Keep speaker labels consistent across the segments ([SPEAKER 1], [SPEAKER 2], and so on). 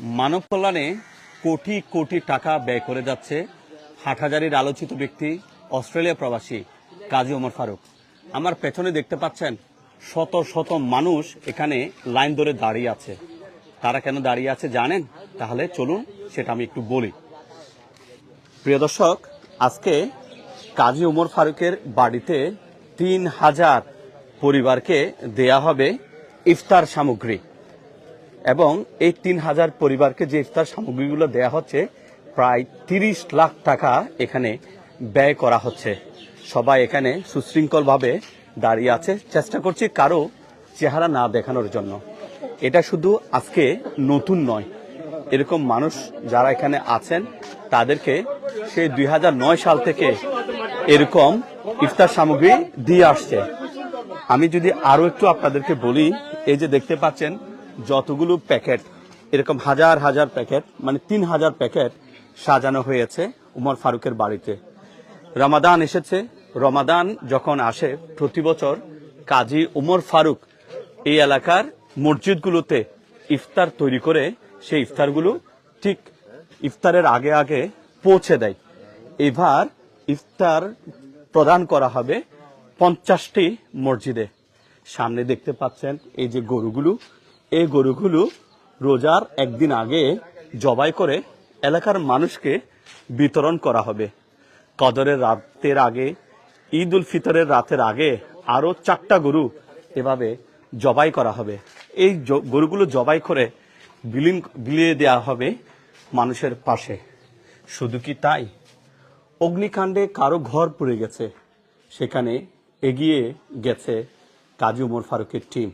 [SPEAKER 1] মানব কল্যাণে কোটি কোটি টাকা ব্যয় করে যাচ্ছে হাটহাজারির আলোচিত ব্যক্তি অস্ট্রেলিয়া প্রবাসী কাজী ওমর ফারুক। আমার পেছনে দেখতে পাচ্ছেন শত শত মানুষ এখানে লাইন ধরে দাঁড়িয়ে আছে। তারা কেন দাঁড়িয়ে আছে জানেন? তাহলে চলুন সেটা আমি একটু বলি। প্রিয় দর্শক, আজকে কাজী ওমর ফারুকের বাড়িতে তিন হাজার পরিবারকে দেয়া হবে ইফতার সামগ্রী। এবং এই তিন হাজার পরিবারকে যে ইফতার সামগ্রীগুলো দেয়া হচ্ছে, প্রায় তিরিশ লাখ টাকা এখানে ব্যয় করা হচ্ছে। সবাই এখানে সুশৃঙ্খলভাবে দাঁড়িয়ে আছে। চেষ্টা করছি কারও চেহারা না দেখানোর জন্য। এটা শুধু আজকে নতুন নয়। এরকম মানুষ যারা এখানে আছেন, তাদেরকে সেই দুই হাজার নয় সাল থেকে এরকম ইফতার সামগ্রী দিয়ে আসছে। আমি যদি আরও একটু আপনাদেরকে বলি, এই যে দেখতে পাচ্ছেন যতগুলো প্যাকেট, এরকম হাজার হাজার প্যাকেট মানে তিন হাজার প্যাকেট সাজানো হয়েছে উমর ফারুকের বাড়িতে। রমাদান এসেছে। রমাদান যখন আসে, প্রতি বছর কাজী উমর ফারুক এই এলাকার মসজিদগুলোতে ইফতার তৈরি করে সেই ইফতারগুলো ঠিক ইফতারের আগে আগে পৌঁছে দেয়। এবার ইফতার প্রদান করা হবে পঞ্চাশটি মসজিদে। সামনে দেখতে পাচ্ছেন এই যে গরুগুলো এই গরুগুলো রোজার একদিন আগে জবাই করে এলাকার মানুষকে বিতরণ করা হবে। কদরের রাতের আগে ঈদ উল ফিতরের রাতের আগে আরও চারটা গরু এভাবে জবাই করা হবে। এই গরুগুলো জবাই করে বিলীন বিলিয়ে দেওয়া হবে মানুষের পাশে। শুধু কি তাই? অগ্নিকাণ্ডে কারও ঘর পুড়ে গেছে। সেখানে এগিয়ে গেছে কাজী উমর ফারুকের টিম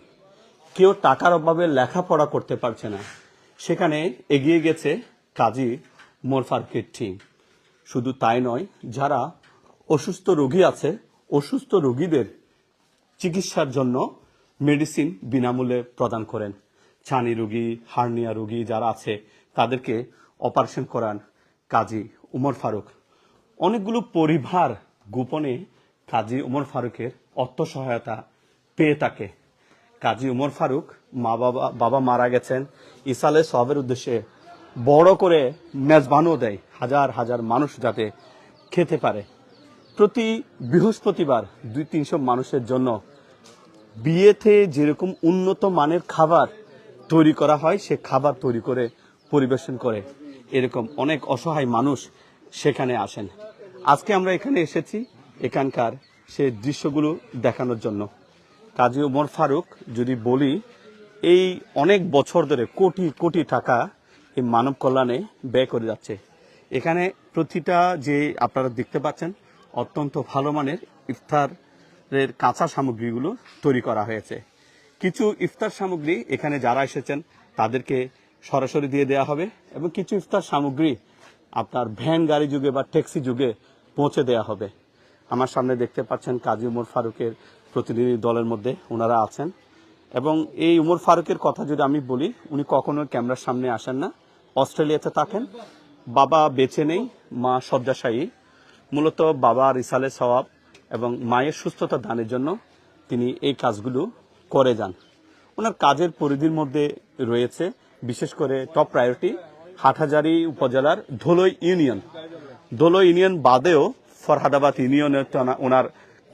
[SPEAKER 1] কেউ টাকার অভাবে লেখাপড়া করতে পারছে না। সেখানে এগিয়ে গেছে কাজী উমর ফারুকের টিম শুধু তাই নয়, যারা অসুস্থ রোগী আছে, অসুস্থ রোগীদের চিকিৎসার জন্য মেডিসিন বিনামূল্যে প্রদান করেন। ছানি রোগী, হার্নিয়া রোগী যারা আছে, তাদেরকে অপারেশন করান কাজী উমর ফারুক। অনেকগুলো পরিবার গোপনে কাজী উমর ফারুকের অর্থ সহায়তা পেয়ে থাকে। কাজী উমর ফারুক, মা বাবা বাবা মারা গেছেন। ইসালে সবের উদ্দেশ্যে বড় করে মেজবানও দেয়, হাজার হাজার মানুষ যাতে খেতে পারে। প্রতি বৃহস্পতিবার দুই তিনশো মানুষের জন্য বিয়েতে যেরকম উন্নত মানের খাবার তৈরি করা হয়, সে খাবার তৈরি করে পরিবেশন করে। এরকম অনেক অসহায় মানুষ সেখানে আসেন। আজকে আমরা এখানে এসেছি, এখানকার সে দৃশ্যগুলো দেখানোর জন্য। কাজী ওমর ফারুক, যদি বলি, এই অনেক বছর ধরে কোটি কোটি টাকা এই মানব কল্যাণে ব্যয় করে যাচ্ছে। এখানে প্রতিটা যে আপনারা দেখতে পাচ্ছেন, অত্যন্ত ভালো মানের ইফতারের কাঁচা সামগ্রীগুলো তৈরি করা হয়েছে। কিছু ইফতার সামগ্রী এখানে যারা এসেছেন, তাদেরকে সরাসরি দিয়ে দেওয়া হবে এবং কিছু ইফতার সামগ্রী আপনার ভ্যান গাড়ি যুগে বা ট্যাক্সি যুগে পৌঁছে দেওয়া হবে। আমার সামনে দেখতে পাচ্ছেন কাজী উমর ফারুকের প্রতিনিধি দলের মধ্যে ওনারা আছেন। এবং এই উমর ফারুকের কথা যদি আমি বলি, উনি কখনো ক্যামেরার সামনে আসেন না। অস্ট্রেলিয়াতে থাকেন। বাবা বেঁচে নেই, মা শয্যাশায়ী। মূলত বাবা রিসালে সওয়াব এবং মায়ের সুস্থতা দানের জন্য তিনি এই কাজগুলো করে যান। ওনার কাজের পরিধির মধ্যে রয়েছে বিশেষ করে টপ প্রায়োরিটি হাটহাজারি উপজেলার ধুলই ইউনিয়ন। ধুলই ইউনিয়ন বাদেও ফরহাদাবাদ ইউনিয়নে ওনার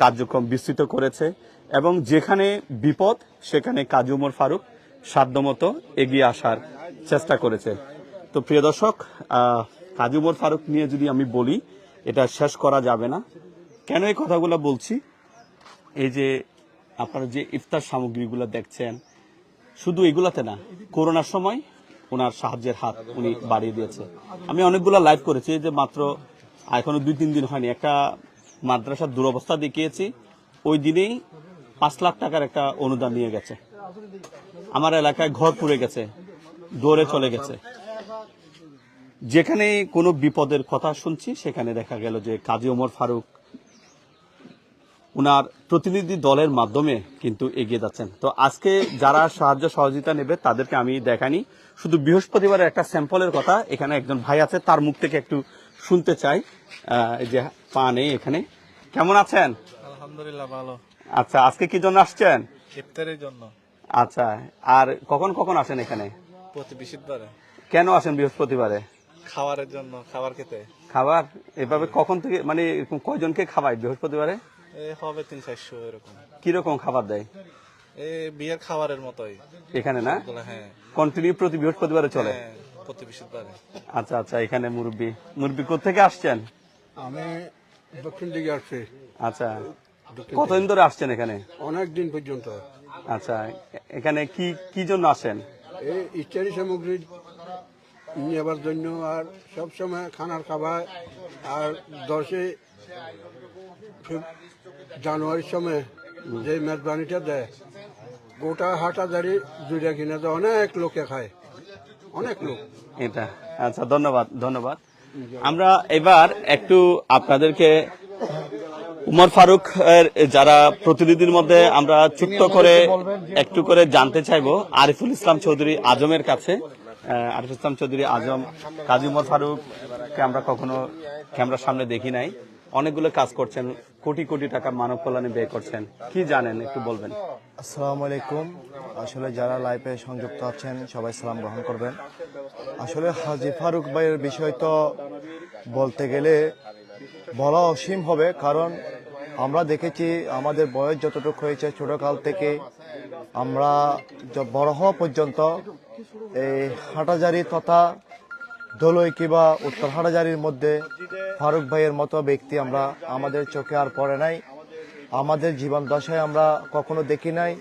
[SPEAKER 1] কার্যক্রম বিস্তৃত করেছে এবং যেখানে বিপদ, সেখানে কাজী উমর ফারুক সাধ্যমতো এগিয়ে আসার চেষ্টা করেছে। তো প্রিয় দর্শক কাজী উমর ফারুক নিয়ে যদি আমি বলি, এটা শেষ করা যাবে না। কেন এই কথাগুলো বলছি? এই যে আপনারা যে ইফতার সামগ্রীগুলো দেখছেন, শুধু এগুলাতে না, করোনার সময় ওনার সাহায্যের হাত উনি বাড়িয়ে দিয়েছে। আমি অনেকগুলো লাইভ করেছি যে মাত্র এখনও দুই তিন দিন হয়নি। একটা মাদ্রাসার দুরবস্থা দেখিয়েছি। ওই দিনেই পাঁচ লাখ টাকার একটা অনুদান নিয়ে গেছে। আমার এলাকায় ঘর পুড়ে গেছে দৌড়ে চলে গেছে। যেখানে কোনো বিপদের কথা শুনছি, সেখানে দেখা গেল যে কাজী ওমর ফারুক উনার প্রতিনিধি দলের মাধ্যমে কিন্তু এগিয়ে যাচ্ছেন। তো আজকে যারা সাহায্য সহযোগিতা নেবে, তাদেরকে আমি দেখানি শুধু বৃহস্পতিবারের একটা স্যাম্পলের কথা, এখানে একজন ভাই আছে, তার মুখ থেকে একটু শুনতে চাই। যে পা নেই এখানে। কেমন আছেন?
[SPEAKER 2] আলহামদুলিল্লাহ ভালো।
[SPEAKER 1] আচ্ছা আজকে কি জন্য আসছেন?
[SPEAKER 2] ইফতারের জন্য।
[SPEAKER 1] আচ্ছা আর কখন কখন আসেন এখানে?
[SPEAKER 2] প্রতি বৃহস্পতিবারে।
[SPEAKER 1] কেন আসেন বৃহস্পতিবারে?
[SPEAKER 2] খাবারের জন্য খাবার খেতে।
[SPEAKER 1] খাবার? এভাবে কখন থেকে মানে এরকম কয়জনকে খাওয়ায় বৃহস্পতিবারে?
[SPEAKER 2] এ হবে তিন চারশো এরকম।
[SPEAKER 1] কীরকম খাবার দেয়?
[SPEAKER 2] এ বিয়ের খাবারের মতোই।
[SPEAKER 1] এখানে না?
[SPEAKER 2] হ্যাঁ।
[SPEAKER 1] কন্টিনিউ প্রতি বৃহস্পতিবারে চলে?
[SPEAKER 2] হ্যাঁ প্রতি বৃহস্পতিবারে।
[SPEAKER 1] আচ্ছা আচ্ছা এখানে মুরব্বী। মুরব্বী থেকে আসছেন?
[SPEAKER 3] আমি দক্ষিণ দিকে আসছে।
[SPEAKER 1] আচ্ছা। কতদিন ধরে আসছেন এখানে?
[SPEAKER 3] অনেক দিন পর্যন্ত।
[SPEAKER 1] আচ্ছা এখানে কি কি জন্য আসেন?
[SPEAKER 3] এই ইত্যাদি সামগ্রী নেবার জন্য আর সব সময় খানার খাবার আর দশে জানুয়ারির সময় যে মেজবানিটা দেয় গোটা হাটাদারি দুইটা কিনে দেয় অনেক লোকে খায়। অনেক লোক।
[SPEAKER 1] এটা। আচ্ছা ধন্যবাদ ধন্যবাদ। আমরা এবার একটু আপনাদেরকে উমর ফারুক যারা প্রতিনিধির মধ্যে আমরা চুক্ত করে একটু করে জানতে চাইব, আরিফুল ইসলাম চৌধুরী আজমের কাছে। আরিফুল ইসলাম চৌধুরী আজম, কাজী উমর ফারুককে আমরা কখনো ক্যামেরার সামনে দেখি নাই। অনেকগুলো কাজ করছেন, কোটি কোটি টাকা মানব কল্যাণে ব্যয় করছেন। কি জানেন, একটু বলবেন?
[SPEAKER 4] আসসালামু আলাইকুম। আসলে যারা লাইফে সংযুক্ত আছেন, সবাই সালাম গ্রহণ করবেন। আসলে হাজি ফারুক ভাইয়ের বিষয় তো বলতে গেলে বলা অসীম হবে, কারণ আমরা দেখেছি আমাদের বয়স যতটুকু হয়েছে ছোটকাল থেকে, আমরা বড় হওয়া পর্যন্ত এই হাটাজারি তথা দোলই কিবা উত্তর হাটাজারির মধ্যে ফারুক ভাইয়ের মতো ব্যক্তি আমরা আমাদের চোখে আর পড়ে নাই। আমাদের জীবন দশায় আমরা কখনো দেখি নাই।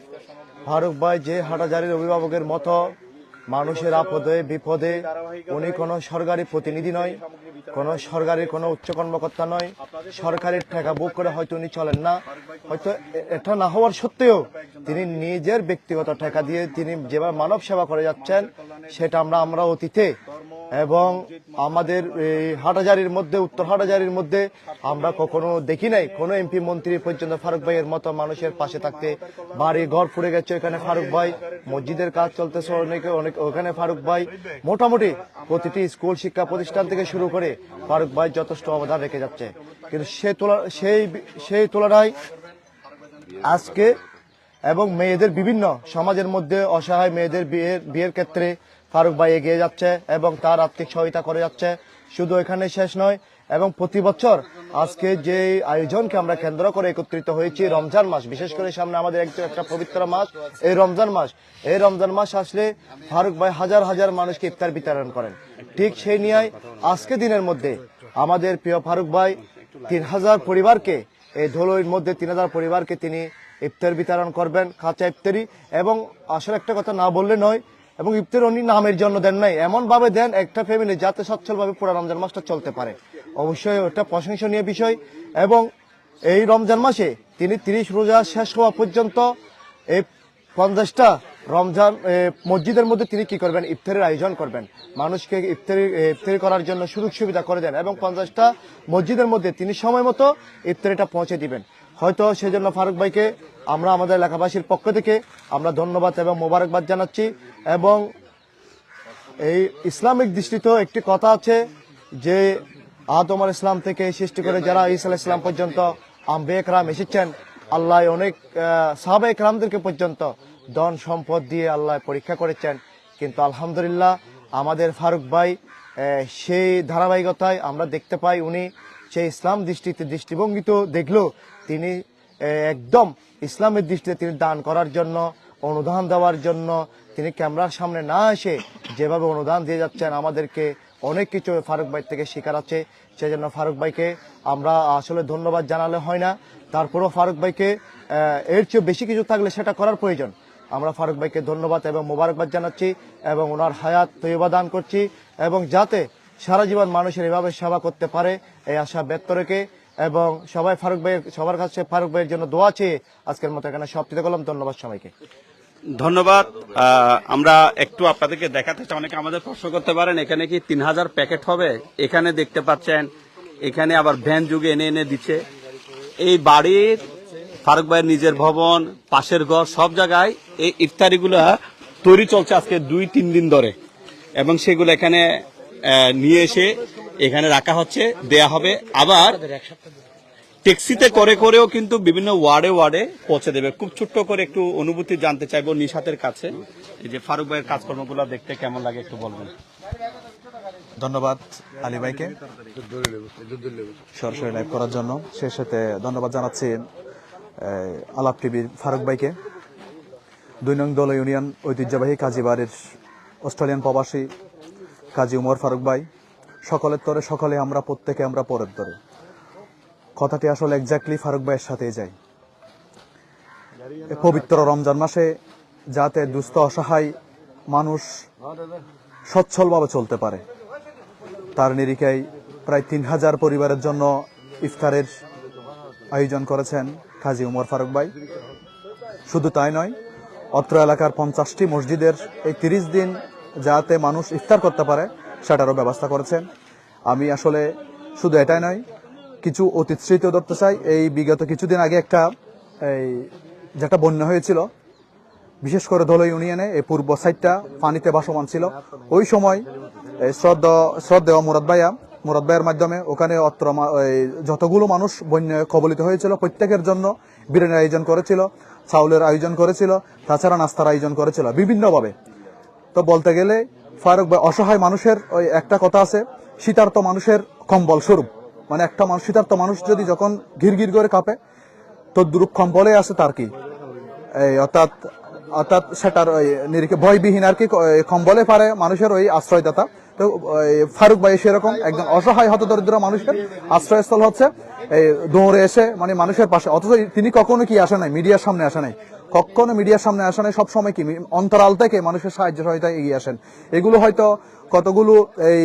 [SPEAKER 4] ফারুক ভাই যে হাটাজারির অভিভাবকের মতো মানুষের আপদে, বিপদে উনি কোনো সরকারি প্রতিনিধি নয়, কোনো সরকারি কোনো উচ্চ কর্মকর্তা নয়। সরকারি টাকা বুক করে হয়তো উনি চলেন না। হয়তো এটা না হওয়ার সত্ত্বেও তিনি নিজের ব্যক্তিগত টাকা দিয়ে তিনি যেভাবে মানব সেবা করে যাচ্ছেন, সেটা আমরা আমরা অতীতে এবং আমাদের হাটাজারির মধ্যে, উত্তর হাটাজারির মধ্যে আমরা কখনো দেখি নাই। কোনো এমপি মন্ত্রী পর্যন্ত ফারুক ভাইয়ের মতো মানুষের পাশে থাকতে বাড়ি ঘর ফুরে গেছে এখানে ফারুক ভাই। মসজিদের কাজ চলতেছে অনেকে, অনেক ওখানে ফারুক ভাই মোটামুটি প্রতিটি স্কুল শিক্ষা প্রতিষ্ঠান থেকে শুরু করে ফারুক ভাই যথেষ্ট অবদান রেখে যাচ্ছে। কিন্তু সে তোলা, সেই সেই তুলনায় আজকে এবং মেয়েদের বিভিন্ন সমাজের মধ্যে অসহায় মেয়েদের বিয়ের বিয়ের ক্ষেত্রে ফারুক ভাই এগিয়ে যাচ্ছে এবং তার আর্থিক সহায়তা করে যাচ্ছে। শুধু এখানে শেষ নয় এবং প্রতি বছর আজকে যে আয়োজনকে আমরা কেন্দ্র করে একত্রিত হয়েছি, রমজান মাস, বিশেষ করে সামনে আমাদের একটু- পবিত্র মাস, এই রমজান মাস। এই রমজান মাস আসলে ফারুক ভাই হাজার হাজার মানুষকে ইফতার বিতরণ করেন। ঠিক সেই নিয়ে আজকে দিনের মধ্যে আমাদের প্রিয় ফারুক ভাই তিন হাজার পরিবারকে, এই ধুলোর মধ্যে তিন হাজার পরিবারকে তিনি ইফতার বিতরণ করবেন, খাঁচা ইফতারি। এবং আসলে একটা কথা না বললে নয়, এবং ইফতার উনি নামের জন্য দেন নাই। এমন ভাবে দেন একটা ফ্যামিলি যাতে সচ্ছলভাবে পুরো রমজান মাসটা চলতে পারে। অবশ্যই ওটা প্রশংসনীয় বিষয়। এবং এই রমজান মাসে তিনি তিরিশ রোজা শেষ হওয়া পর্যন্ত এই পঞ্চাশটা রমজান মসজিদের মধ্যে তিনি কি করবেন? ইফতারের আয়োজন করবেন। মানুষকে ইফতারি ইফতারি করার জন্য সুযোগ সুবিধা করে দেন এবং পঞ্চাশটা মসজিদের মধ্যে তিনি সময় মতো ইফতারিটা পৌঁছে দিবেন। হয়তো সেজন্য ফারুক ভাইকে আমরা আমাদের এলাকাবাসীর পক্ষ থেকে আমরা ধন্যবাদ এবং মোবারকবাদ জানাচ্ছি এবং এই ইসলামিক দৃষ্টিতেও একটি কথা আছে যে আদম আল ইসলাম থেকে সৃষ্টি করে যারা আলাইহিস ইসলাম পর্যন্ত আম্বে একরাম এসেছেন, আল্লাহ অনেক সাহাবা একরামদেরকে পর্যন্ত ধন সম্পদ দিয়ে আল্লাহ পরীক্ষা করেছেন। কিন্তু আলহামদুলিল্লাহ আমাদের ফারুক ভাই সেই ধারাবাহিকতায় আমরা দেখতে পাই উনি সেই ইসলাম দৃষ্টিতে দৃষ্টিভঙ্গিত দেখলেও তিনি একদম ইসলামের দৃষ্টিতে তিনি দান করার জন্য, অনুদান দেওয়ার জন্য, তিনি ক্যামেরার সামনে না এসে যেভাবে অনুদান দিয়ে যাচ্ছেন আমাদেরকে অনেক কিছু ফারুক ভাই থেকে শেখার আছে, সেজন্য ফারুক ভাইকে আমরা আসলে ধন্যবাদ জানালে হয় না। তারপরেও ফারুক ভাইকে এর চেয়ে বেশি কিছু থাকলে সেটা করার প্রয়োজন। আমরা ফারুক ভাইকে ধন্যবাদ এবং মোবারকবাদ জানাচ্ছি এবং ওনার হায়াত তৈবা দান করছি এবং যাতে সারা জীবন মানুষের এভাবে সেবা করতে পারে, এই আশা ব্যক্ত রেখে এবং সবাই ফারুক ভাইয়ের, সবার কাছে ফারুক ভাইয়ের জন্য দোয়া চেয়ে আজকের মতো এখানে সব করলাম। ধন্যবাদ সবাইকে।
[SPEAKER 1] ধন্যবাদ। আমরা একটু আপনাদেরকে দেখাতে চাই। অনেকে আমাদের প্রশ্ন করতে পারেন, এখানে কি তিন হাজার প্যাকেট হবে? এখানে দেখতে পাচ্ছেন, এখানে আবার ভ্যান যুগে এনে এনে দিচ্ছে। এই বাড়ির ফারুক ভাইয়ের নিজের ভবন, পাশের ঘর, সব জায়গায় এই ইফতারিগুলা তৈরি চলছে আজকে দুই, তিন দিন ধরে। এবং সেগুলো এখানে নিয়ে এসে এখানে রাখা হচ্ছে, দেয়া হবে। আবার ট্যাক্সিতে করে করেও কিন্তু বিভিন্ন ওয়ার্ডে ওয়ার্ডে পৌঁছে দেবে। খুব ছোট্ট করে একটু অনুভূতি জানতে চাইব নিশাতের কাছে। এই যে ফারুক ভাইয়ের কাজকর্মগুলো দেখতে কেমন লাগে একটু বলবেন।
[SPEAKER 5] ধন্যবাদ আলী ভাইকে। সরাসরি লাইভ করার জন্য। সেই সাথে ধন্যবাদ জানাচ্ছি আলাপ টিভির ফারুক ভাইকে। দুই নং দল ইউনিয়ন ঐতিহ্যবাহী কাজী বাড়ির অস্ট্রেলিয়ান প্রবাসী কাজী উমর ফারুক ভাই। সকলের তরে সকলে, আমরা প্রত্যেকে আমরা পরের তরে। কথাটি আসলে এক্স্যাক্টলি ফারুক ভাইয়ের সাথেই যায়। পবিত্র রমজান মাসে যাতে দুস্থ, অসহায় মানুষ সচ্ছলভাবে চলতে পারে, তার নিরিখায় প্রায় তিন হাজার পরিবারের জন্য ইফতারের আয়োজন করেছেন কাজী উমর ফারুক ভাই। শুধু তাই নয়, অত্র এলাকার পঞ্চাশটি মসজিদের এই তিরিশ দিন যাতে মানুষ ইফতার করতে পারে, সেটারও ব্যবস্থা করেছেন। আমি আসলে শুধু এটাই নয় কিছু অতীত স্মৃতিও ধরতে চাই। এই বিগত কিছুদিন আগে একটা, এই যেটা বন্যা হয়েছিল, বিশেষ করে ধলো ইউনিয়নে এই পূর্ব সাইডটা পানিতে ভাসমান ছিল। ওই সময় শ্রদ্ধা, শ্রদ্ধেয় মুরাদ ভাইয়া, মুরাদ ভাইয়ের মাধ্যমে ওখানে অত্র যতগুলো মানুষ বন্যায় কবলিত হয়েছিল, প্রত্যেকের জন্য বিরিয়ানির আয়োজন করেছিল, চাউলের আয়োজন করেছিল, তাছাড়া নাস্তার আয়োজন করেছিল, বিভিন্নভাবে। তো বলতে গেলে, ফারুক ভাই, অসহায় মানুষের ওই একটা কথা আছে, শীতার্থ মানুষের কম্বল স্বরূপ। মানে একটা মানুষ, শীতার্থ মানুষ যদি যখন ঘির ঘির করে কাঁপে, তো দুরূপ কম্বলে আছে তার কি? এই অর্থাৎ অর্থাৎ সেটার ওই নিরিখে ভয়বিহীন আর কি কম্বলে পারে মানুষের ওই আশ্রয়দাতা। তো ফারুক ভাই সেরকম একজন অসহায় হতদরিদ্র মানুষের আশ্রয়স্থল হচ্ছে। এই দৌড়ে এসে মানে মানুষের পাশে অথচ তিনি কখনো কি আসে নাই? মিডিয়ার সামনে আসে নাই। কখনো মিডিয়ার সামনে আসে নাই, সবসময় কি? অন্তরাল থেকে মানুষের সাহায্য সহায়তায় এগিয়ে আসেন। এগুলো হয়তো কতগুলো এই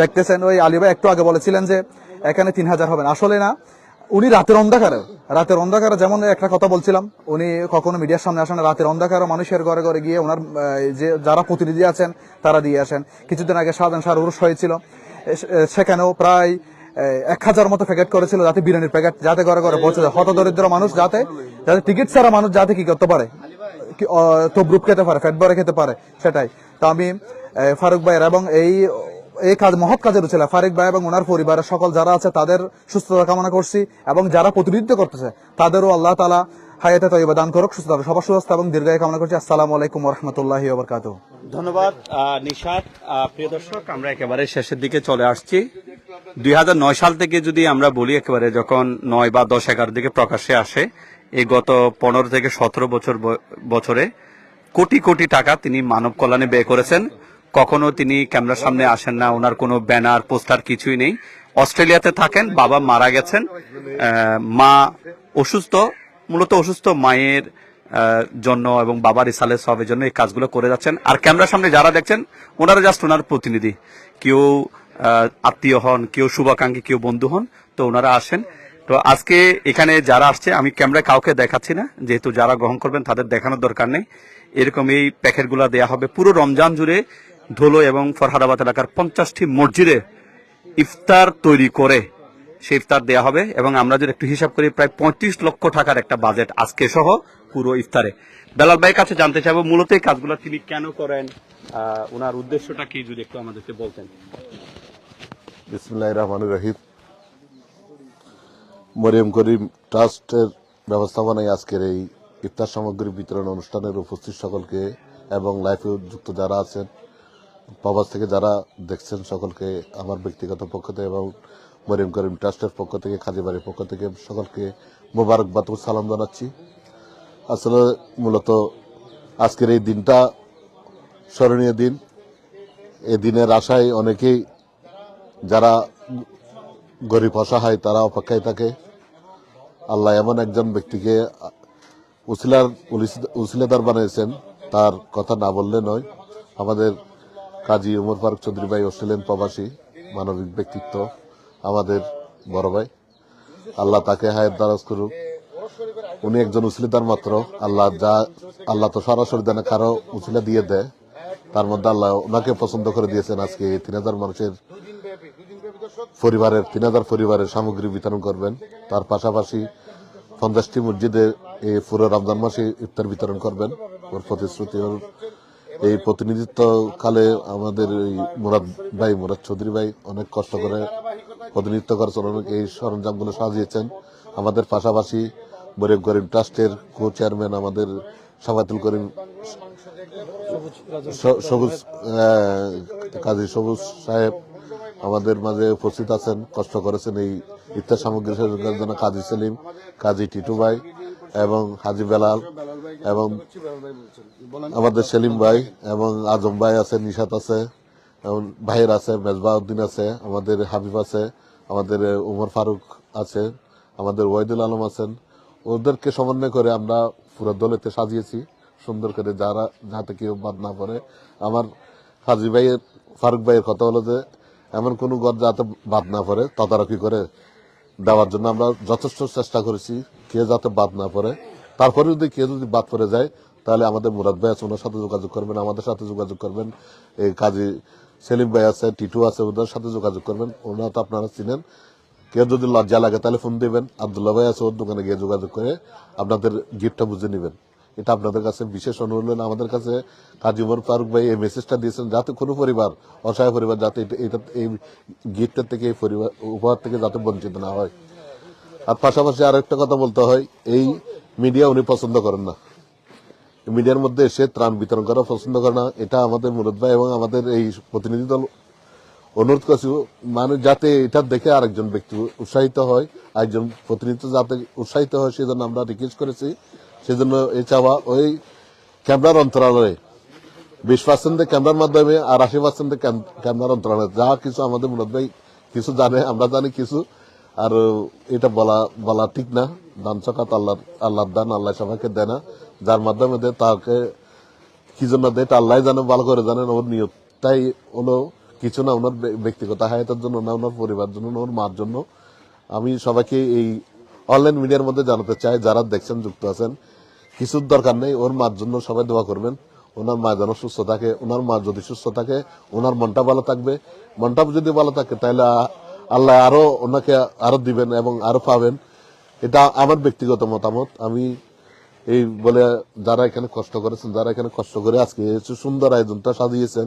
[SPEAKER 5] দেখতেছেন ওই আলী ভাই, একটু আগে বলেছিলেন যে এখানে তিন হাজার হবেন আসলে না, উনি রাতের অন্ধকারে। রাতের অন্ধকারে যেমন একটা কথা বলছিলাম, উনি কখনো মিডিয়ার সামনে আসেন রাতের অন্ধকারে মানুষের ঘরে ঘরে গিয়ে ওনার যে যারা প্রতিনিধি আছেন, তারা দিয়ে আসেন। কিছুদিন আগে সাধারণ সার উরুষ হয়েছিল। সেখানেও প্রায় এক হাজার মতো প্যাকেট করেছিল যাতে বিরিয়ানির প্যাকেট, যাতে ঘরে ঘরে পৌঁছে যায়। হতদরিদ্র মানুষ যাতে যাতে টিকিট ছাড়া মানুষ যাতে কি করতে পারে? তবরুপ খেতে পারে ফ্যাট ভরে খেতে পারে, সেটাই। তো আমি ফারুক ভাইয়ের এবং এই এই কাজ মহৎ কাজের ছিল ফারিক ভাই এবং ওনার পরিবারের সকল যারা আছে তাদের সুস্থতা কামনা করছি এবং যারা প্রতিনিধিত্ব করতেছে তাদেরও আল্লাহ তালা হায়াতে তৈবা দান করুক সুস্থতা সবার সুস্থ এবং দীর্ঘায় কামনা করছি। আসসালামু আলাইকুম রহমতুল্লাহি ওবরকাত
[SPEAKER 1] ধন্যবাদ আহ, প্রিয় দর্শক আমরা একেবারে শেষের দিকে চলে আসছি। দুই নয় সাল থেকে যদি আমরা বলি একেবারে যখন নয় বা দশ এগারো দিকে প্রকাশ্যে আসে এই গত পনেরো থেকে সতেরো বছর বছরে কোটি কোটি টাকা তিনি মানব কল্যাণে ব্যয় করেছেন। কখনো তিনি ক্যামেরার সামনে আসেন না, ওনার কোনো ব্যানার, পোস্টার কিছুই নেই। অস্ট্রেলিয়াতে থাকেন, বাবা মারা গেছেন। মা অসুস্থ, মূলত অসুস্থ মায়ের জন্য এবং বাবার ইসালে সবের জন্য এই কাজগুলো করে যাচ্ছেন। আর ক্যামেরার সামনে যারা দেখছেন, ওনারা জাস্ট ওনার প্রতিনিধি। কেউ আত্মীয় হন, কেউ শুভাকাঙ্ক্ষী, কেউ বন্ধু হন, তো ওনারা আসেন। তো আজকে এখানে যারা আসছে, আমি ক্যামেরায় কাউকে দেখাচ্ছি না, যেহেতু যারা গ্রহণ করবেন তাদের দেখানোর দরকার নেই। এরকম এই প্যাকেটগুলো দেয়া হবে। পুরো রমজান জুড়ে ধুলো এবং ফরহাদাবাদ এলাকার পঞ্চাশটি মসজিদে ইফতার তৈরি করে সেই ইফতার দেওয়া হবে এবং আমরা যদি একটু হিসাব করি, প্রায় পঁয়ত্রিশ লক্ষ টাকার একটা বাজেট আজকে সহ পুরো ইফতারে। বেলাল ভাইয়ের কাছে জানতে চাইব, মূলত এই কাজগুলো তিনি কেন করেন? ওনার উদ্দেশ্যটা কি, যদি একটু আমাদেরকে বলতেন।
[SPEAKER 6] বিসমুল্লাহ রহমান রহিম। মরিয়ম করিম ট্রাস্টের ব্যবস্থাপনায় আজকের এই ইফতার সামগ্রী বিতরণ অনুষ্ঠানের উপস্থিত সকলকে এবং লাইফে যুক্ত যারা আছেন প্রবাস থেকে যারা দেখছেন সকলকে আমার ব্যক্তিগত পক্ষ থেকে এবং মরিয়ম করিম ট্রাস্টের পক্ষ থেকে খাদিবাড়ির পক্ষ থেকে সকলকে মোবারকবাদ ও সালাম জানাচ্ছি। আসলে মূলত আজকের এই দিনটা স্মরণীয় দিন। এ দিনের আশায় অনেকেই যারা গরিব অসহায় তারা অপেক্ষায় থাকে। আল্লাহ এমন একজন ব্যক্তিকে উসিলার উসিলাদার বানিয়েছেন, তার কথা না বললে নয়। আমাদের কাজী উমর ফারুক চৌধুরী ভাই অস্ট্রেলিয়ান প্রবাসী, মানবিক ব্যক্তিত্ব, আমাদের বড় ভাই। আল্লাহ তাকে হায়াত দারাজ করুক। উনি একজন উসিলাদার মাত্র। আল্লাহ যা, আল্লাহ তো সরাসরি দেন, কারও উসিলা দিয়ে দেয়। তার মধ্যে আল্লাহ ওনাকে পছন্দ করে দিয়েছেন আজকে তিন হাজার মানুষের পরিবারের, তিন হাজার পরিবারের সামগ্রী বিতরণ করবেন। তার পাশাপাশি পঞ্চাশটি মসজিদে এই পুরো রমজান মাসে ইফতার বিতরণ করবেন। ওর প্রতিশ্রুতি এই প্রতিনিধিত্ব কালে আমাদের এই মুরাদ ভাই, মুরাদ চৌধুরী ভাই অনেক কষ্ট করে প্রতিনিধিত্ব করেছেন অনেক এই সরঞ্জামগুলো সাজিয়েছেন। আমাদের পাশাপাশি গরিব গরিব ট্রাস্টের কো চেয়ারম্যান আমাদের সাফাতুল করিম সবুজ কাজী সবুজ সাহেব আমাদের মাঝে উপস্থিত আছেন, কষ্ট করেছেন এই ইত্যাদ সামগ্রী জন্য কাজী সেলিম, কাজী টিটু ভাই এবং হাজি বেলাল এবং আমাদের সেলিম ভাই এবং আজম ভাই আছে, নিশাত আছে, এবং ভাইয়ের আছে মেজবা উদ্দিন আছে, আমাদের হাবিব আছে, আমাদের উমর ফারুক আছে, আমাদের ওয়াইদুল আলম আছেন। ওদেরকে সমন্বয় করে আমরা পুরো দলেতে সাজিয়েছি, সুন্দর করে যারা, যাতে কেউ বাদ না পড়ে। আমার হাজি ভাইয়ের, ফারুক ভাইয়ের কথা হলো যে, এমন কোনো ঘর যাতে বাদ না পড়ে, তদারকি করে দেওয়ার জন্য আমরা যথেষ্ট চেষ্টা করেছি। কেউ যাতে বাদ না পড়ে, তারপরে যদি কেউ যদি বাদ পড়ে যায়, তাহলে আমাদের মুরাদ ভাই আছে, ওনার সাথে যোগাযোগ করবেন, আমাদের সাথে যোগাযোগ করবেন। এই কাজী সেলিম ভাই আছে, টিটু আছে, ওদের সাথে যোগাযোগ করবেন। ওনারা তো আপনারা চিনেন। কেউ যদি লজ্জা লাগে, তাহলে ফোন দিবেন। আবদুল্লাহ ভাই আছে ওর দোকানে গিয়ে যোগাযোগ করে আপনাদের গিফটটা বুঝে নেবেন। এটা আপনাদের কাছে বিশেষ অনুরোধ আমাদের কাছে কাজী উমর ফারুক ভাই এই মেসেজটা দিয়েছেন, যাতে কোনো পরিবার, অসহায় পরিবার যাতে এই গিফটের থেকে, এই পরিবার, উপহার থেকে যাতে বঞ্চিত না হয়। আর পাশাপাশি আর একটা কথা বলতে হয়, এই মিডিয়া উনি পছন্দ করেন না। মিডিয়ার মধ্যে এসে ত্রাণ বিতরণ করা পছন্দ করে না। এটা আমাদের মুরদ ভাই এবং আমাদের এই প্রতিনিধি দল অনুরোধ করছি মানে যাতে এটা দেখে আরেকজন ব্যক্তি উৎসাহিত হয় একজন প্রতিনিধি যাতে উৎসাহিত হয়, সেজন্য আমরা রিকোয়েস্ট করেছি। সেজন্য এই চাওয়া, ওই ক্যামেরার অন্তরালয়ে বিশ পার্সেন্টের ক্যামেরার মাধ্যমে আর আশি পার্সেন্টের ক্যামেরার অন্তরালয়ে যা কিছু আমাদের মুরদ ভাই কিছু জানে, আমরা জানি কিছু। আর এটা বলা বলা ঠিক না। দান সকাত আল্লাহ, আল্লাহর দান, আল্লাহ সবাইকে দেয় না। যার মাধ্যমে দেয় তাকে কি জন্য দেয়, এটা আল্লাহ জানে, ভালো করে জানেন ওর নিয়ত। তাই হলো কিছু না ওনার ব্যক্তিগত হায়াতের জন্য না, ওনার পরিবার জন্য না, ওর মার জন্য আমি সবাইকে এই অনলাইন মিডিয়ার মধ্যে জানাতে চাই, যারা দেখছেন, যুক্ত আছেন। কিছুর দরকার নেই, ওর মার জন্য সবাই দোয়া করবেন। ওনার মা যেন সুস্থ থাকে, ওনার মা যদি সুস্থ থাকে, ওনার মনটা ভালো থাকবে। মনটা যদি ভালো থাকে তাহলে আল্লাহ আরও ওনাকে আরও দিবেন এবং আরও পাবেন। এটা আমার ব্যক্তিগত মতামত। আমি এই বলে যারা এখানে কষ্ট করেছেন, যারা এখানে কষ্ট করে আজকে সুন্দর আয়োজনটা সাজিয়েছেন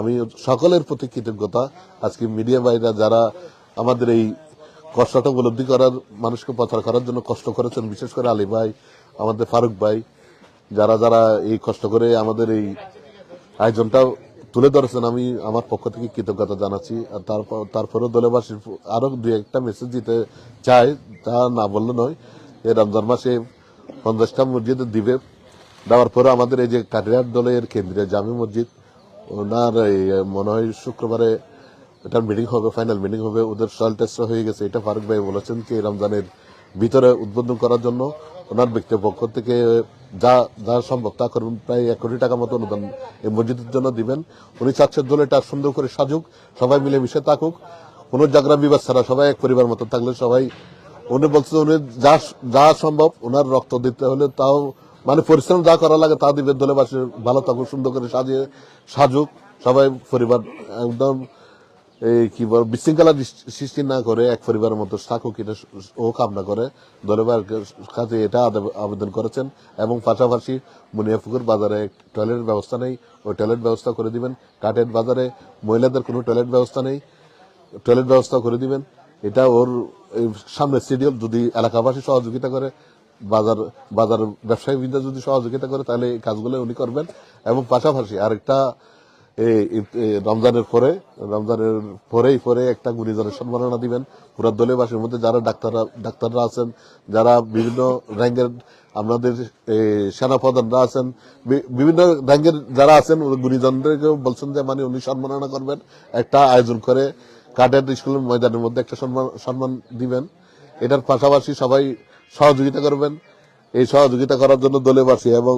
[SPEAKER 6] আমি সকলের প্রতি কৃতজ্ঞতা। আজকে মিডিয়া ভাইরা যারা আমাদের এই কষ্টটা উপলব্ধি করার, মানুষকে প্রচার করার জন্য কষ্ট করেছেন, বিশেষ করে আলী ভাই, আমাদের ফারুক ভাই, যারা যারা এই কষ্ট করে আমাদের এই আয়োজনটা তুলে ধরেছেন, আমি আমার পক্ষ থেকে কৃতজ্ঞতা জানাচ্ছি। আর তারপর তারপরেও দলেবাসীর আরও দুই একটা মেসেজ দিতে চাই তা না বললে নয়। এই রমজান মাসে পঞ্চাশটা মসজিদে দিবে। দেওয়ার পরে আমাদের এই যে কাটিয়ার দলের কেন্দ্রীয় জামি মসজিদ, ওনার মনে হয় শুক্রবারে এটার মিটিং হবে ফাইনাল মিটিং হবে, ওদের সয়েল টেস্ট হয়ে গেছে। এটা ফারুক ভাই বলেছেন কি রমজানের ভিতরে উদ্বোধন করার জন্য ওনার ব্যক্তির পক্ষ থেকে যা যা সম্ভব তা করবেন প্রায় এক কোটি টাকা মতো অনুদান এই মসজিদের জন্য দিবেন। উনি চাচ্ছেন দলটা সুন্দর করে সাজুক, সবাই মিলে মিশে থাকুক। কোনো জাগরা বিবাদ ছাড়া সবাই এক পরিবার মতো থাকলে সবাই, উনি বলছে উনি যা যা সম্ভব ওনার রক্ত দিতে হলে তাও মানে পরিশ্রম যা করা লাগে তা দিবে দলেবাসীর ভালো থাকুক, সুন্দর করে সাজিয়ে সাজুক, সবাই পরিবার একদম এই কি বল, বিশৃঙ্খলা সৃষ্টি- না করে এক পরিবারের মতো থাকুক এটা ও কামনা করে দলেবার কাছে এটা আবেদন করেছেন এবং পাশাপাশি মুনিয়াপুকুর বাজারে টয়লেট ব্যবস্থা নেই ওই টয়লেট ব্যবস্থা করে দিবেন। কাটের বাজারে মহিলাদের কোনো টয়লেট ব্যবস্থা নেই, টয়লেট ব্যবস্থা করে দিবেন। এটা ওর সামনে সিডিউল যদি এলাকাবাসী সহযোগিতা করে, বাজার বাজার ব্যবসায়ী যদি সহযোগিতা করে, তাহলে এই কাজগুলো উনি করবেন। এবং পাশাপাশি আরেকটা রমজানের পরে, রমজানের পরেই, পরে একটা গুণীজনের সম্মাননা দিবেন। পুরা দলীয়বাসীর মধ্যে যারা ডাক্তাররা ডাক্তাররা আছেন, যারা বিভিন্ন র্যাঙ্কের এই সেনাপ্রধানরা আছেন বিভিন্ন র্যাঙ্কের যারা আছেন গুণীজনদেরকেও বলছেন যে মানে উনি সম্মাননা করবেন। একটা আয়োজন করে কাঠের স্কুলের ময়দানের মধ্যে একটা সম্মান সম্মান দিবেন। এটার পাশাপাশি সবাই সহযোগিতা করবেন। এই সহযোগিতা করার জন্য দলেবাসী এবং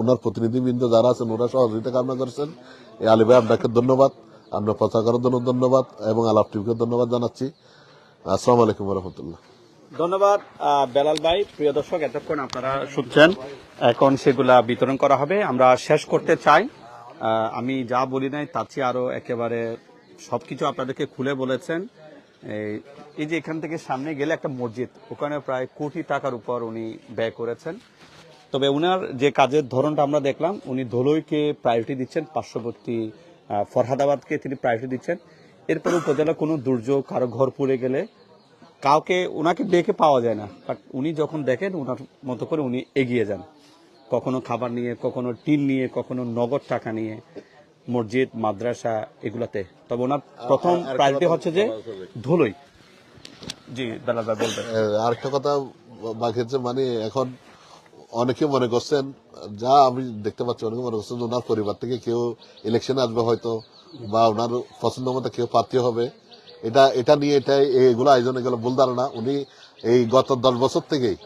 [SPEAKER 6] ওনার প্রতিনিধিবৃন্দ যারা আছেন, ওরা সহযোগিতা কামনা করেছেন। এই আলী ভাই আপনাকে ধন্যবাদ। আমরা প্রচার করার জন্য ধন্যবাদ এবং আলাপ টিভিকে ধন্যবাদ জানাচ্ছি। আসসালামু আলাইকুম রহমতুল্লাহ।
[SPEAKER 1] ধন্যবাদ বেলাল ভাই। প্রিয় দর্শক, এতক্ষণ আপনারা শুনছেন। এখন সেগুলা বিতরণ করা হবে। আমরা শেষ করতে চাই। আমি যা বলি নাই, তার চেয়ে আরও একেবারে সবকিছু আপনাদেরকে খুলে বলেছেন। এই- যে এখান থেকে সামনে গেলে একটা মসজিদ, ওখানে প্রায় কোটি টাকার উপর উনি ব্যয় করেছেন। তবে উনার যে কাজের ধরনটা আমরা দেখলাম, উনি ধলইকে প্রায়োরিটি দিচ্ছেন, পার্শ্ববর্তী ফরহাদাবাদকে তিনি প্রায়োরিটি দিচ্ছেন। এরপরে উপজেলা কোনো দুর্যোগ, কারও ঘর পুড়ে গেলে কাউকে ওনাকে ডেকে পাওয়া যায় না। বাট উনি যখন দেখেন ওনার মতো করে উনি এগিয়ে যান। কখনো খাবার নিয়ে, কখনো টিন নিয়ে, কখনো নগদ টাকা নিয়ে। মসজিদ মাদ্রাসা এগুলাতে। তবে ওনার প্রথম প্রায়োরিটি হচ্ছে যে ধুলোই। জি বেলা ভাই বলবেন।
[SPEAKER 6] আরেকটা কথা বাকি হচ্ছে মানে এখন অনেকে মনে করছেন যা আমি দেখতে পাচ্ছি অনেকে মনে করছেন ওনার পরিবার থেকে কেউ ইলেকশনে আসবে হয়তো বা ওনার পছন্দ মতো কেউ প্রার্থী হবে। এটা এটা নিয়ে এটাই এগুলো আয়োজন এগুলো ভুল ধারণা। উনি এই গত দশ বছর থেকেই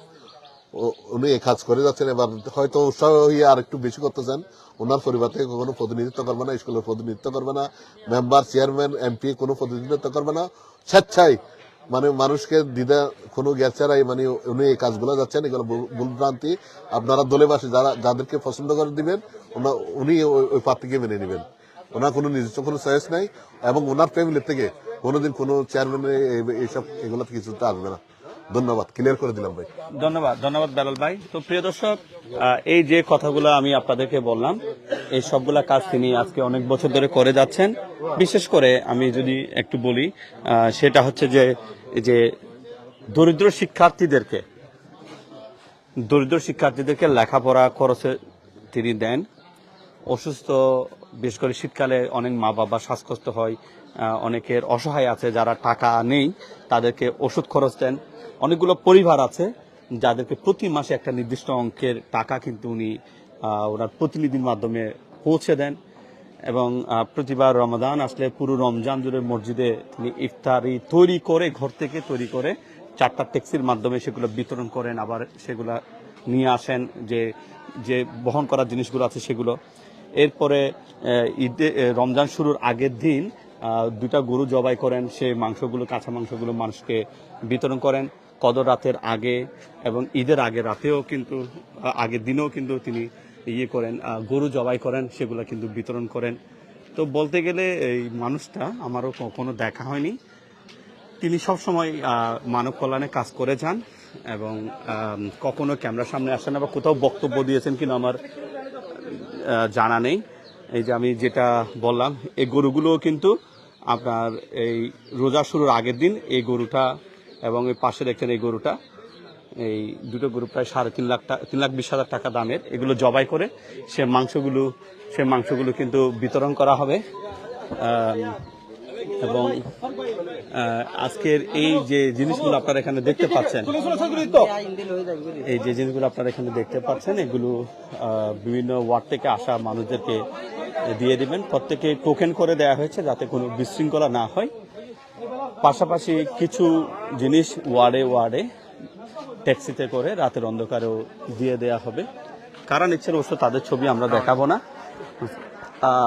[SPEAKER 6] উনি এ কাজ করে যাচ্ছেন, এবার হয়তো উৎসাহ হয়ে আর একটু বেশি করতেছেন ওনার পরিবার থেকে কখনো প্রতিনিধিত্ব করবে না, স্কুলের প্রতিনিধিত্ব করবে না, মেম্বার, চেয়ারম্যান, এমপি কোনো প্রতিনিধিত্ব করবে না। স্বেচ্ছায় মানে মানুষকে দিদা কোনো গ্যাস ছাড়াই মানে উনি এই কাজগুলো যাচ্ছেন, এগুলো ভুলভ্রান্তি। আপনারা আপনারা দলেবাসী যারা যাদেরকে পছন্দ করে দিবেন উনি ওই- প্রার্থীকে মেনে নেবেন। ওনার কোনো নিজস্ব কোনো চয়েস নাই, এবং ওনার ফ্যামিলির থেকে কোনোদিন কোনো চেয়ারম্যান এইসব এগুলো কিছুতে আসবে না। ধন্যবাদ ক্লিয়ার করে দিলাম ভাই।
[SPEAKER 1] ধন্যবাদ ধন্যবাদ বেলাল ভাই। তো প্রিয় দর্শক এই যে কথাগুলো আমি আপনাদেরকে বললাম, এই সবগুলা কাজ তিনি আজকে অনেক বছর ধরে করে যাচ্ছেন। বিশেষ করে আমি যদি একটু বলি সেটা হচ্ছে যে যে দরিদ্র শিক্ষার্থীদেরকে দরিদ্র শিক্ষার্থীদেরকে লেখাপড়া খরচে তিনি দেন। অসুস্থ বিশেষ করে শীতকালে অনেক মা বাবা শ্বাসকষ্ট হয় অনেকের অসহায় আছে যারা টাকা নেই, তাদেরকে ওষুধ খরচ দেন। অনেকগুলো পরিবার আছে যাদেরকে প্রতি মাসে একটা নির্দিষ্ট অঙ্কের টাকা কিন্তু উনি ওনার প্রতিনিধির মাধ্যমে পৌঁছে দেন এবং প্রতিবার রমাদান আসলে পুরো রমজান জুড়ে মসজিদে তিনি ইফতারি তৈরি করে, ঘর থেকে তৈরি করে চারটা ট্যাক্সির মাধ্যমে সেগুলো বিতরণ করেন, আবার সেগুলা নিয়ে আসেন যে যে বহন করার জিনিসগুলো আছে সেগুলো। এরপরে ঈদে রমজান শুরুর আগের দিন দুটা গরু জবাই করেন সেই মাংসগুলো কাঁচা মাংসগুলো মানুষকে বিতরণ করেন। কদর রাতের আগে এবং ঈদের আগে রাতেও কিন্তু আগের দিনেও কিন্তু তিনি ইয়ে করেন গরু জবাই করেন সেগুলো কিন্তু বিতরণ করেন। তো বলতে গেলে এই মানুষটা আমারও কখনো দেখা হয়নি। তিনি সবসময় আহ, মানব কল্যাণে কাজ করে যান এবং কখনো ক্যামেরার সামনে আসেন বা কোথাও বক্তব্য দিয়েছেন কিনা আমার জানা নেই। এই যে আমি যেটা বললাম, এই গরুগুলোও কিন্তু আপনার এই রোজা শুরুর আগের দিন এই গরুটা এবং এই পাশে দেখছেন এই গরুটা, এই দুটো গরু প্রায় সাড়ে তিন লাখ টাকা তিন লাখ বিশ হাজার টাকা দামের। এগুলো জবাই করে সে মাংসগুলো সে মাংসগুলো কিন্তু বিতরণ করা হবে। এবং আজকের এই যে জিনিসগুলো আপনারা এখানে দেখতে পাচ্ছেন, এই যে জিনিসগুলো আপনারা এখানে দেখতে পাচ্ছেন, এগুলো বিভিন্ন ওয়ার্ড থেকে আসা মানুষদেরকে দিয়ে দিবেন। প্রত্যেকে টোকেন করে দেওয়া হয়েছে যাতে কোনো বিশৃঙ্খলা না হয়। পাশাপাশি কিছু জিনিস ওয়ার্ডে ওয়ার্ডে ট্যাক্সিতে করে রাতের অন্ধকারেও দিয়ে দেয়া হবে। কারা নিচ্ছেন অবশ্য তাদের ছবি আমরা দেখাবো না।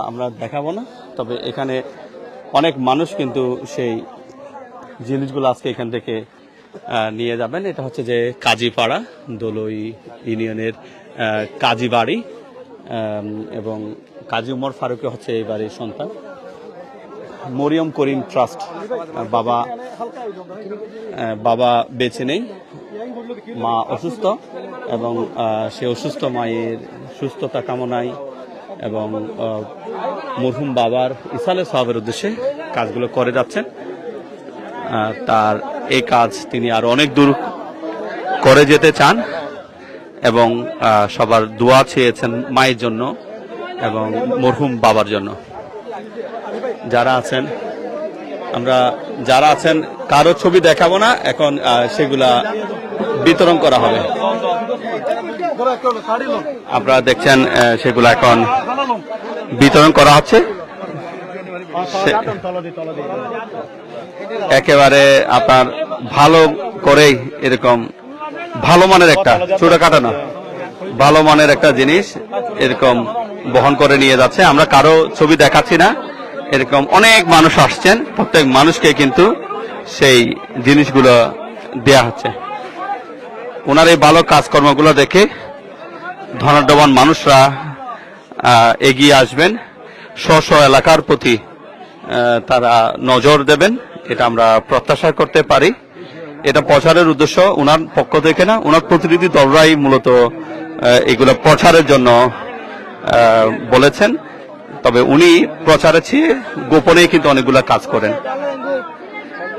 [SPEAKER 1] আমরা দেখাবো না, তবে এখানে অনেক মানুষ কিন্তু সেই জিনিসগুলো আজকে এখান থেকে নিয়ে যাবেন। এটা হচ্ছে যে কাজীপাড়া, দোলই ইউনিয়নের কাজী বাড়ি এবং কাজী উমর ফারুকে হচ্ছে এই বাড়ির সন্তান। মরিয়ম করিম ট্রাস্ট বাবা বাবা বেছে নেই, মা অসুস্থ, এবং সে অসুস্থ মায়ের সুস্থতা কামনায় এবং মরহুম বাবার ইসালে সাহাবের উদ্দেশ্যে কাজগুলো করে যাচ্ছেন। তার এই কাজ তিনি আরও অনেক দূর করে যেতে চান এবং সবার দোয়া চেয়েছেন মায়ের জন্য এবং মরহুম বাবার জন্য। যারা আছেন, আমরা যারা আছেন, কারও ছবি দেখাবো না। এখন সেগুলা বিতরণ করা হবে। আপনারা দেখছেন সেগুলো এখন বিতরণ করা হচ্ছে। একেবারে আপনার ভালো করেই এরকম ভালো মানের একটা, ছোটখাটো কাটানো ভালো মানের একটা জিনিস এরকম বহন করে নিয়ে যাচ্ছে। আমরা কারও ছবি দেখাচ্ছি না, এরকম অনেক মানুষ আসছেন, প্রত্যেক মানুষকে কিন্তু সেই জিনিসগুলো দেয়া হচ্ছে। ওনার এই ভালো কাজকর্মগুলো দেখে ধনাঢ্যবান মানুষরা এগিয়ে আসবেন। স্ব স্ব এলাকার প্রতি তারা নজর দেবেন। এটা আমরা প্রত্যাশা করতে পারি। এটা প্রচারের উদ্দেশ্য ওনার পক্ষ থেকে না ওনার প্রতিনিধি দলরাই মূলত এগুলো প্রচারের জন্য বলেছেন। তবে উনি প্রচারে চেয়ে গোপনে কিন্তু অনেকগুলো কাজ করেন।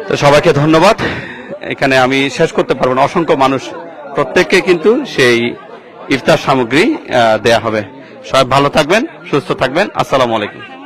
[SPEAKER 1] তো সবাইকে ধন্যবাদ। এখানে আমি শেষ করতে পারব না। অসংখ্য মানুষ, প্রত্যেককে কিন্তু সেই ইফতার সামগ্রী দেয়া হবে। সবাই ভালো থাকবেন সুস্থ থাকবেন। আসসালামু আলাইকুম।